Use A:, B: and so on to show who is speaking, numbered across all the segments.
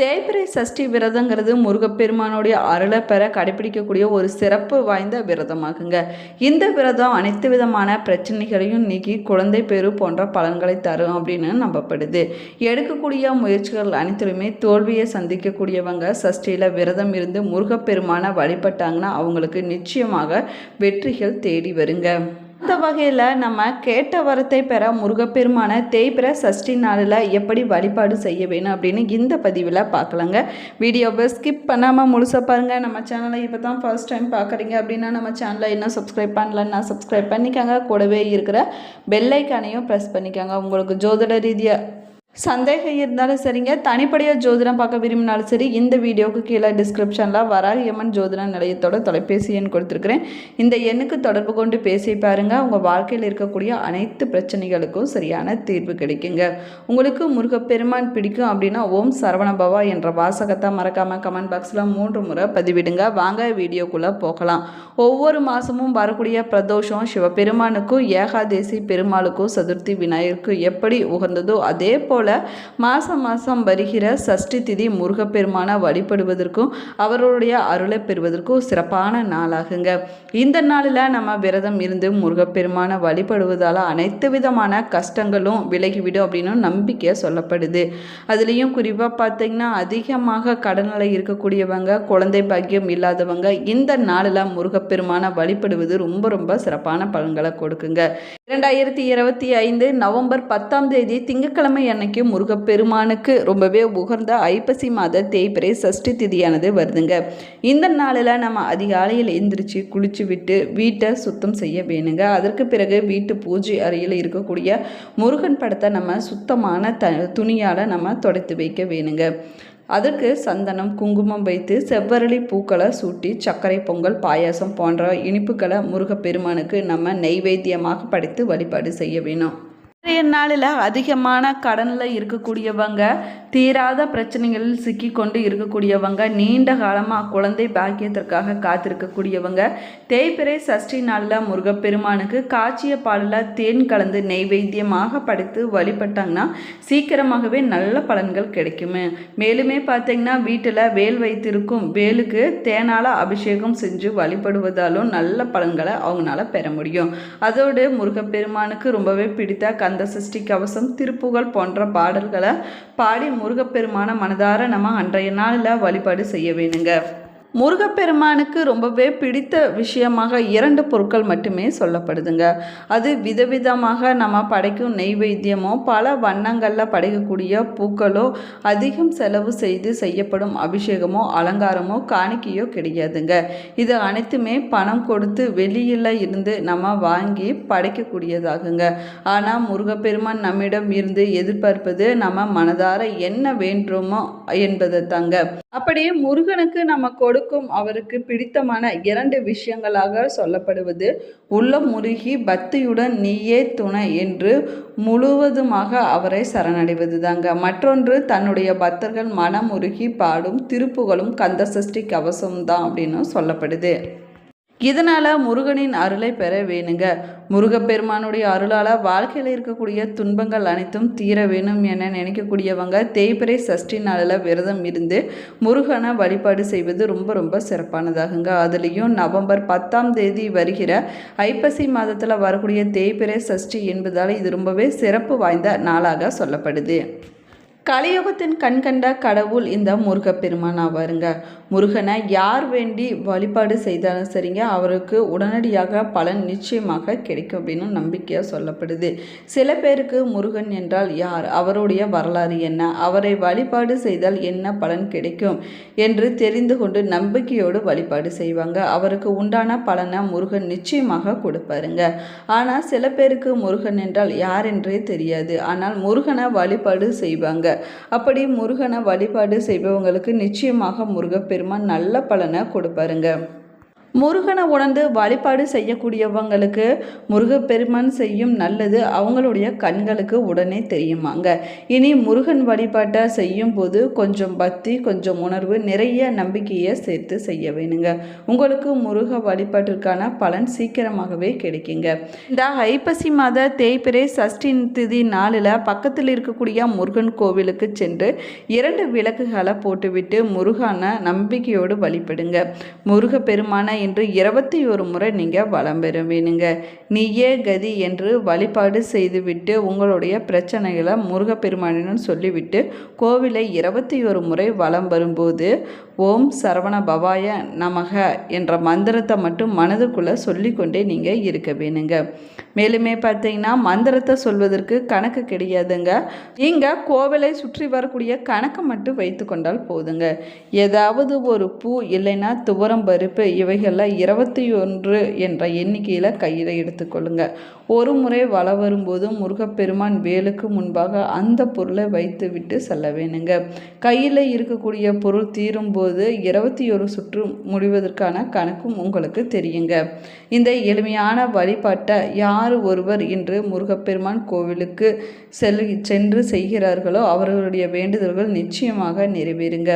A: தேய்பிரை சஷ்டி விரதங்கிறது முருகப்பெருமானுடைய அருளை பெற கடைபிடிக்கக்கூடிய ஒரு சிறப்பு வாய்ந்த விரதமாகுங்க. இந்த விரதம் அனைத்து விதமான பிரச்சனைகளையும் நீக்கி குழந்தை பெரு போன்ற பலன்களை தரும் அப்படின்னு நம்பப்படுது. எடுக்கக்கூடிய முயற்சிகள் அனைத்திலுமே தோல்வியை சந்திக்கக்கூடியவங்க சஷ்டியில் விரதம் இருந்து முருகப்பெருமானை வழிபட்டாங்கன்னா அவங்களுக்கு நிச்சயமாக வெற்றிகள் தேடி வருங்க. அந்த வகையில் நம்ம கேட்ட வரத்தை பெற முருகப்பெருமான தேய்பிற சஷ்டி நாளில் எப்படி வழிபாடு செய்ய வேணும் அப்படின்னு இந்த பதிவில் பார்க்கலாங்க வீடியோவை ஸ்கிப் பண்ணாமல் முழுசாக பாருங்கள் நம்ம சேனலை இப்போ தான் ஃபர்ஸ்ட் டைம் பார்க்குறீங்க அப்படின்னா நம்ம சேனலை இன்னும் சப்ஸ்கிரைப் பண்ணலன்னா சப்ஸ்கிரைப் பண்ணிக்கோங்க. கூடவே இருக்கிற பெல்லைக்கானையும் ப்ரெஸ் பண்ணிக்கோங்க. உங்களுக்கு ஜோதிட ரீதியாக சந்தேகம் இருந்தாலும் சரிங்க. தனிப்படையாக ஜோதிடம் பார்க்க விரும்பினாலும் சரி இந்த வீடியோவுக்கு கீழே டிஸ்கிரிப்ஷனில் வராகியம்மன் ஜோதிட நிலையத்தோட தொலைபேசி எண் கொடுத்துருக்குறேன். இந்த எண்ணுக்கு தொடர்பு கொண்டு பேசி பாருங்கள் உங்கள் வாழ்க்கையில் இருக்கக்கூடிய அனைத்து பிரச்சனைகளுக்கும் சரியான தீர்வு கிடைக்குங்க. உங்களுக்கு முருகப்பெருமான் பிடிக்கும் அப்படின்னா ஓம் சரவணபவா என்ற வாசகத்தை மறக்காமல் கமெண்ட் பாக்ஸில் மூன்று முறை பதிவிடுங்க. வாங்க வீடியோக்குள்ளே போகலாம். ஒவ்வொரு மாதமும் வரக்கூடிய பிரதோஷம் சிவபெருமானுக்கும் ஏகாதேசி பெருமாளுக்கும் சதுர்த்தி விநாயகருக்கும் எப்படி உகந்ததோ அதே போல் மாதம் மாதம் வருகிற சஷ்டி திதி முருகப்பெருமானை வழிபடுவதற்கும் அவருடைய அருளை பெறுவதற்கும் சிறப்பான நாளாகுங்க. இந்த நாளில் நம்ம விரதம் இருந்து முருகப்பெருமானை வழிபடுவதால் அனைத்து விதமான கஷ்டங்களும் விலகிவிடும் அப்படின்னு நம்பிக்கை சொல்லப்படுது. அதுலேயும் குறிப்பாக பார்த்தீங்கன்னா அதிகமாக கடனில் இருக்கக்கூடியவங்க குழந்தை பாக்கியம் இல்லாதவங்க இந்த நாளில் முருகப்பெருமானை வழிபடுவது ரொம்ப ரொம்ப சிறப்பான பலன்களை கொடுக்குங்க. இரண்டாயிரத்தி இருபத்தி ஐந்து நவம்பர் பத்தாம் தேதி திங்கட்கிழமை அன்னைக்கு முருகப்பெருமானுக்கு ரொம்பவே உகந்த ஐப்பசி மாத தேய்பிரை சஷ்டி திதியானது வருதுங்க. இந்த நாளில் நம்ம அதிகாலையில் எந்திரிச்சு குளிச்சு விட்டு வீட்டை சுத்தம் செய்ய வேணுங்க. அதற்கு பிறகு வீட்டு பூஜை அறையில் இருக்கக்கூடிய முருகன் படத்தை நம்ம சுத்தமான த துணியால் நம்ம துடைத்து வைக்க வேணுங்க. அதற்கு சந்தனம் குங்குமம் வைத்து செவ்வரளி பூக்களை சூட்டி சர்க்கரை பொங்கல் பாயாசம் போன்ற இனிப்புகளை முருகப்பெருமானுக்கு நம்ம நெய்வேத்தியமாக படைத்து வழிபாடு செய்ய வேணும். இன்றைய நாளில் அதிகமான கடனில் இருக்கக்கூடியவங்க தீராத பிரச்சனைகளில் சிக்கி கொண்டு இருக்கக்கூடியவங்க நீண்ட காலமாக குழந்தை பாக்கியத்திற்காக காத்திருக்கக்கூடியவங்க தேய்பிறை சஷ்டி நாளில் முருகப்பெருமானுக்கு காய்ச்சிய பாலில் தேன் கலந்து நெய்வேத்தியமாக படைத்து வழிபட்டாங்கன்னா சீக்கிரமாகவே நல்ல பலன்கள் கிடைக்குமே. மேலுமே பார்த்தீங்கன்னா வீட்டில் வேல் வைத்திருக்கும் வேலுக்கு தேனால் அபிஷேகம் செஞ்சு வழிபடுவதாலும் நல்ல பலன்களை அவங்களால பெற முடியும். அதோடு முருகப்பெருமானுக்கு ரொம்பவே பிடித்த கந்த சிருஷ்டி கவசம் திருப்புகழ் போன்ற பாடல்களை பாடி முருகப்பெருமான மனதார நம்ம அன்றைய நாளில் வழிபாடு செய்ய வேணுங்க. முருகப்பெருமானுக்கு ரொம்பவே பிடித்த விஷயமாக இரண்டு பொருட்கள் மட்டுமே சொல்லப்படுதுங்க. அது விதவிதமாக நம்ம படைக்கும் நெய்வேத்தியமோ பல வண்ணங்களில் படைக்கக்கூடிய பூக்களோ அதிகம் செலவு செய்து செய்யப்படும் அபிஷேகமோ அலங்காரமோ காணிக்கையோ கிடையாதுங்க. இது அனைத்துமே பணம் கொடுத்து வெளியில் இருந்து நம்ம வாங்கி படைக்கக்கூடியதாகுங்க. ஆனால் முருகப்பெருமான் நம்மிடம் இருந்து எதிர்பார்ப்பது நம்ம மனதார என்ன வேண்டுமோ என்பது தாங்க அப்படியே முருகனுக்கு நம்ம கொடுக்கும் அவருக்கு பிடித்தமான இரண்டு விஷயங்களாக சொல்லப்படுவது உள்ளம் முருகி பக்தியுடன் நீயே துணை என்று முழுவதுமாக அவரை சரணடைவது தாங்க மற்றொன்று தன்னுடைய பக்தர்கள் மனமுருகி பாடும் திருப்புகளும் கந்தசஷ்டி கவசம் தான் அப்படின்னு சொல்லப்படுது. இதனால் முருகனின் அருளை பெற வேணுங்க. முருகப்பெருமானுடைய அருளால் வாழ்க்கையில் இருக்கக்கூடிய துன்பங்கள் அனைத்தும் தீர வேணும் என நினைக்கக்கூடியவங்க தேய்பிறை சஷ்டி நாளில் விரதம் இருந்து முருகனை வழிபாடு செய்வது ரொம்ப ரொம்ப சிறப்பானதாகுங்க. அதுலேயும் நவம்பர் பத்தாம் தேதி வருகிற ஐப்பசி மாதத்தில் வரக்கூடிய தேய்பிரை சஷ்டி என்பதால் இது ரொம்பவே சிறப்பு வாய்ந்த நாளாக சொல்லப்படுது. கலியுகத்தின் கண்கண்ட கடவுள் இந்த முருகப்பெருமான் ஆவாருங்க. முருகனை யார் வேண்டி வழிபாடு செய்தாலும் சரிங்க அவருக்கு உடனடியாக பலன் நிச்சயமாக கிடைக்கும் அப்படின்னு நம்பிக்கையாக சொல்லப்படுது. சில பேருக்கு முருகன் என்றால் யார் அவருடைய வரலாறு என்ன அவரை வழிபாடு செய்தால் என்ன பலன் கிடைக்கும் என்று தெரிந்து கொண்டு நம்பிக்கையோடு வழிபாடு செய்வாங்க. அவருக்கு உண்டான பலனை முருகன் நிச்சயமாக கொடுப்பாருங்க. ஆனால் சில பேருக்கு முருகன் என்றால் யார் என்றே தெரியாது. ஆனால் முருகனை வழிபாடு செய்வாங்க. அப்படி முருகனை வழிபாடு செய்பவங்களுக்கு நிச்சயமாக முருகப்பெருமான் நல்ல பலனை கொடுப்பாருங்க. முருகனை உணர்ந்து வழிபாடு செய்யக்கூடியவங்களுக்கு முருகப்பெருமான் செய்யும் நல்லது அவங்களுடைய கண்களுக்கு உடனே தெரியுமாங்க. இனி முருகன் வழிபாட்டை செய்யும் போது கொஞ்சம் பக்தி கொஞ்சம் உணர்வு நிறைய நம்பிக்கையை சேர்த்து செய்ய வேணுங்க. உங்களுக்கு முருக வழிபாட்டிற்கான பலன் சீக்கிரமாகவே கிடைக்குங்க. இந்த ஐப்பசி மாத தேய்பிரை சஷ்டி திதி நாளில் பக்கத்தில் இருக்கக்கூடிய முருகன் கோவிலுக்கு சென்று இரண்டு விளக்குகளை போட்டுவிட்டு முருகனை நம்பிக்கையோடு வழிபடுங்க. முருகப்பெருமான என்று இருபத்தி ஒரு முறை நீங்கள் வளம் பெறுவீனுங்க. நீயே கதி என்று வழிபாடு செய்துவிட்டு உங்களுடைய பிரச்சனைகளை முருகப்பெருமானின்னு சொல்லிவிட்டு கோவிலை இருபத்தி ஒரு முறை வலம் வரும்போது ஓம் சரவண பவாய நமக என்ற மந்திரத்தை மட்டும் மனதுக்குள்ளே சொல்லிக்கொண்டே நீங்கள் இருக்க வேணுங்க. மேலுமே பார்த்தீங்கன்னா மந்திரத்தை சொல்வதற்கு கணக்கு கிடையாதுங்க. நீங்கள் கோவிலை சுற்றி வரக்கூடிய கணக்கு மட்டும் வைத்து கொண்டால் போதுங்க. ஏதாவது ஒரு பூ இல்லைன்னா துவரம் பருப்பு இவைகளில் இருபத்தி ஒன்று என்ற எண்ணிக்கையில் கையில் எடுத்துக்கொள்ளுங்க ஒரு முறை வள வரும்போது முருகப்பெருமான் வேலுக்கு முன்பாக அந்த பொருளை வைத்து விட்டு செல்ல வேணுங்க. கையில் இருக்கக்கூடிய பொருள் தீரும்போது இருபத்தி ஒரு சுற்று முடிவதற்கான கணக்கும் உங்களுக்கு தெரியுங்க. இந்த எளிமையான வழிபாட்டை யார் ஒருவர் இன்று முருகப்பெருமான் கோவிலுக்கு செல் சென்று செய்கிறார்களோ அவர்களுடைய வேண்டுதல்கள் நிச்சயமாக நிறைவேறுங்க.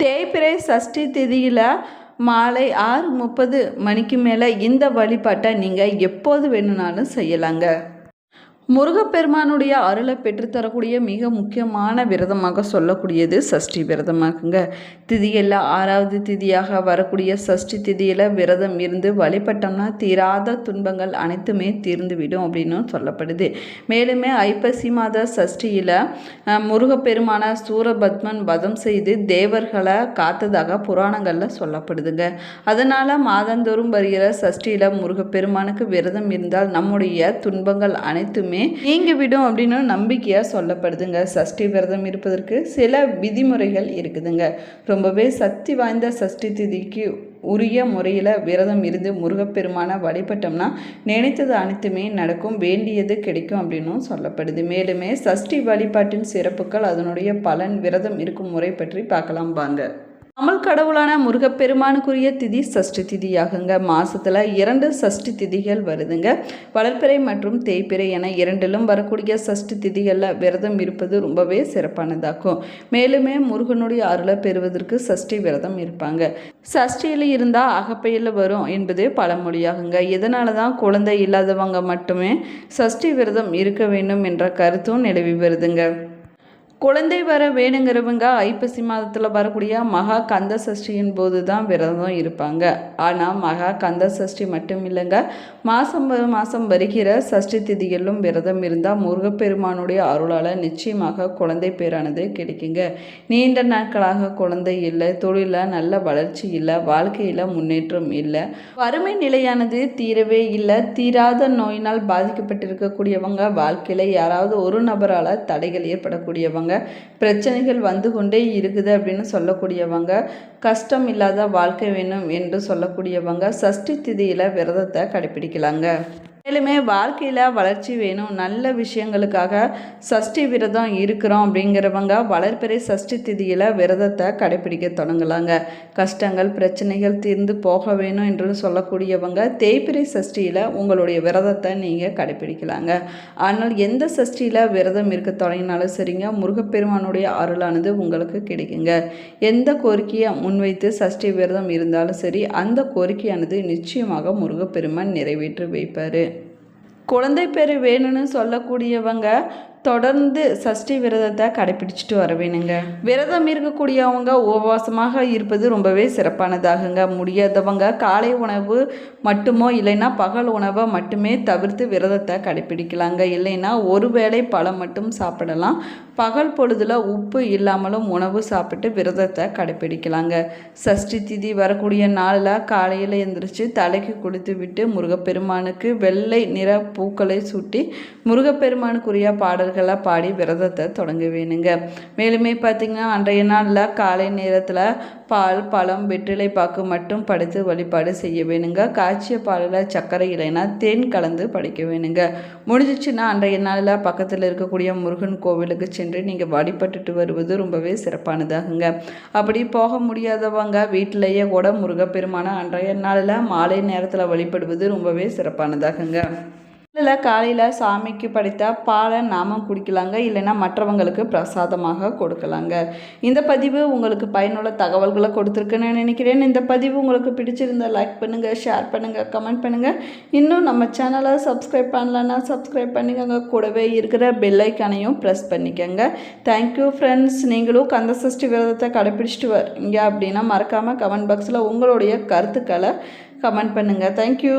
A: தேய்பிறை சஷ்டி திதியில் மாலை ஆறு முப்பது மணிக்கு மேலே இந்த வழிபாட்டை நீங்கள் எப்போது வேணும்னாலும் செய்யலாங்க. முருகப்பெருமானுடைய அருளை பெற்றுத்தரக்கூடிய மிக முக்கியமான விரதமாக சொல்லக்கூடியது சஷ்டி விரதமாகுங்க. திதியில் ஆறாவது திதியாக வரக்கூடிய சஷ்டி திதியில் விரதம் இருந்து வழிபட்டோம்னா தீராத துன்பங்கள் அனைத்துமே தீர்ந்துவிடும் அப்படின்னு சொல்லப்படுது. மேலுமே ஐப்பசி மாத சஷ்டியில் முருகப்பெருமான சூரபத்மன் வதம் செய்து தேவர்களை காத்ததாக புராணங்களில் சொல்லப்படுதுங்க. அதனால் மாதந்தோறும் வருகிற சஷ்டியில் முருகப்பெருமானுக்கு விரதம் இருந்தால் நம்முடைய துன்பங்கள் அனைத்துமே நீங்கிவிடும் அப்படின்னு நம்பிக்கையாக சொல்லப்படுதுங்க. சஷ்டி விரதம் இருப்பதற்கு சில விதிமுறைகள் இருக்குதுங்க. ரொம்பவே சக்தி வாய்ந்த சஷ்டி திதிக்கு உரிய முறையில் விரதம் இருந்து முருகப்பெருமானை வழிபட்டோம்னா நினைத்தது அனைத்துமே நடக்கும் வேண்டியது கிடைக்கும் அப்படின்னும் சொல்லப்படுது. மேலுமே சஷ்டி வழிபாட்டின் சிறப்புகள் அதனுடைய பலன் விரதம் இருக்கும் முறை பற்றி பார்க்கலாம் வாங்க. அமல் கடவுளான முருகப்பெருமானுக்குரிய திதி சஷ்டி திதியாகுங்க. மாதத்தில் இரண்டு சஷ்டி திதிகள் வருதுங்க. வளர்ப்பிறை மற்றும் தேய்ப்பிறை என இரண்டிலும் வரக்கூடிய சஷ்டி திதிகளில் விரதம் இருப்பது ரொம்பவே சிறப்பானதாகும் மேலுமே முருகனுடைய அருளை பெறுவதற்கு சஷ்டி விரதம் இருப்பாங்க. சஷ்டியில் இருந்தால் அகப்பையில் வரும் என்பது பழமொழியாகுங்க. இதனால தான் குழந்தை இல்லாதவங்க மட்டுமே சஷ்டி விரதம் இருக்க வேண்டும் என்ற கருத்தும் நிலவி வருதுங்க. குழந்தை வர வேணுங்கிறவங்க ஐப்பசி மாதத்தில் வரக்கூடிய மகா கந்த சஷ்டியின் போது தான் விரதம் இருப்பாங்க. ஆனால் மகா கந்த சஷ்டி மட்டும் இல்லைங்க. மாதம் மாதம் வருகிற சஷ்டி திதிகளிலும் விரதம் இருந்தால் முருகப்பெருமானுடைய அருளால் நிச்சயமாக குழந்தை பேரானது கிடைக்குங்க. நீண்ட நாட்களாக குழந்தை இல்லை தொழிலில் நல்ல வளர்ச்சி இல்லை வாழ்க்கையில் முன்னேற்றம் இல்லை. வறுமை நிலையானது தீரவே இல்லை. தீராத நோயினால் பாதிக்கப்பட்டிருக்கக்கூடியவங்க வாழ்க்கையில் யாராவது ஒரு நபரால் தடைகள் ஏற்படக்கூடியவங்க பிரச்சனைகள் வந்து கொண்டே இருக்குது அப்படின்னு சொல்லக்கூடியவங்க கஷ்டம் இல்லாத வாழ்க்கை வேணும் என்று சொல்லக்கூடியவங்க சஷ்டி திதியில் விரதத்தை கடைப்பிடிக்கலாங்க மேலுமே வாழ்க்கையில் வளர்ச்சி வேணும். நல்ல விஷயங்களுக்காக சஷ்டி விரதம் இருக்கிறோம் அப்படிங்கிறவங்க வளர்ப்பிறை சஷ்டி திதியில் விரதத்தை கடைப்பிடிக்க தொடங்கலாங்க. கஷ்டங்கள் பிரச்சனைகள் தீர்ந்து போக வேணும் என்று சொல்லக்கூடியவங்க தேய்பிறை சஷ்டியில் உங்களுடைய விரதத்தை நீங்கள் கடைப்பிடிக்கலாங்க ஆனால் எந்த சஷ்டியில் விரதம் இருக்க தொடங்கினாலும் சரிங்க முருகப்பெருமானுடைய அருளானது உங்களுக்கு கிடைக்குங்க. எந்த கோரிக்கையை முன்வைத்து சஷ்டி விரதம் இருந்தாலும் சரி அந்த கோரிக்கையானது நிச்சயமாக முருகப்பெருமான் நிறைவேற்றி வைப்பார். குழந்தை பேர் வேணும்னு சொல்லக்கூடியவங்க தொடர்ந்து சஷ்டி விரதத்தை கடைப்பிடிச்சிட்டு வர வேணுங்க விரதம் இருக்கக்கூடியவங்க உபவாசமாக இருப்பது ரொம்பவே சிறப்பானதாகுங்க. முடியாதவங்க காலை உணவு மட்டுமோ இல்லைன்னா பகல் உணவை மட்டுமே தவிர்த்து விரதத்தை கடைப்பிடிக்கலாங்க இல்லைன்னா ஒருவேளை பழம் மட்டும் சாப்பிடலாம். பகல் பொழுதில் உப்பு இல்லாமலும் உணவு சாப்பிட்டு விரதத்தை கடைப்பிடிக்கலாங்க சஷ்டி திதி வரக்கூடிய நாளில் காலையில் எழுந்திரிச்சு தலைக்கு குளித்து விட்டு முருகப்பெருமானுக்கு வெள்ளை நிற பூக்களை சூட்டி முருகப்பெருமானுக்குரிய பாடல்கள் பாடல்களை பாடி விரதத்தை தொடங்க வேணுங்க மேலுமே பார்த்திங்கன்னா அன்றைய நாளில் காலை நேரத்தில் பால் பழம் வெற்றிலை பாக்கு மட்டும் படைத்து வழிபாடு செய்ய வேணுங்க காய்ச்சிய பாலில் சர்க்கரை இல்லைன்னா தேன் கலந்து படைக்க வேணுங்க முடிஞ்சிச்சுன்னா அன்றைய நாளில் பக்கத்தில் இருக்கக்கூடிய முருகன் கோவிலுக்கு சென்று நீங்கள் வழிபட்டுட்டு வருவது ரொம்பவே சிறப்பானதாகுங்க. அப்படி போக முடியாதவங்க வீட்டிலேயே கூட முருகப்பெருமான அன்றைய நாளில் மாலை நேரத்தில் வழிபடுவது ரொம்பவே சிறப்பானதாகுங்க. இதில் காலையில் சாமிக்கு படைத்த பாலை நாம குடிக்கலாங்க இல்லைன்னா மற்றவங்களுக்கு பிரசாதமாக கொடுக்கலாங்க. இந்த பதிவு உங்களுக்கு பயனுள்ள தகவல்களை கொடுத்துருக்குன்னு நினைக்கிறேன். இந்த பதிவு உங்களுக்கு பிடிச்சிருந்தா லைக் பண்ணுங்கள் ஷேர் பண்ணுங்கள் கமெண்ட் பண்ணுங்கள் இன்னும் நம்ம சேனலை சப்ஸ்கிரைப் பண்ணலன்னா சப்ஸ்கிரைப் பண்ணிக்கோங்க. கூடவே இருக்கிற பெல்லைக்கானையும் ப்ரெஸ் பண்ணிக்கோங்க. தேங்க்யூ ஃப்ரெண்ட்ஸ் நீங்களும் கந்த சஷ்டி விரதத்தை கடைப்பிடிச்சிட்டு வரீங்க அப்படின்னா மறக்காமல் கமெண்ட் பாக்ஸில் உங்களுடைய கருத்துக்களை கமெண்ட் பண்ணுங்கள் தேங்க்யூ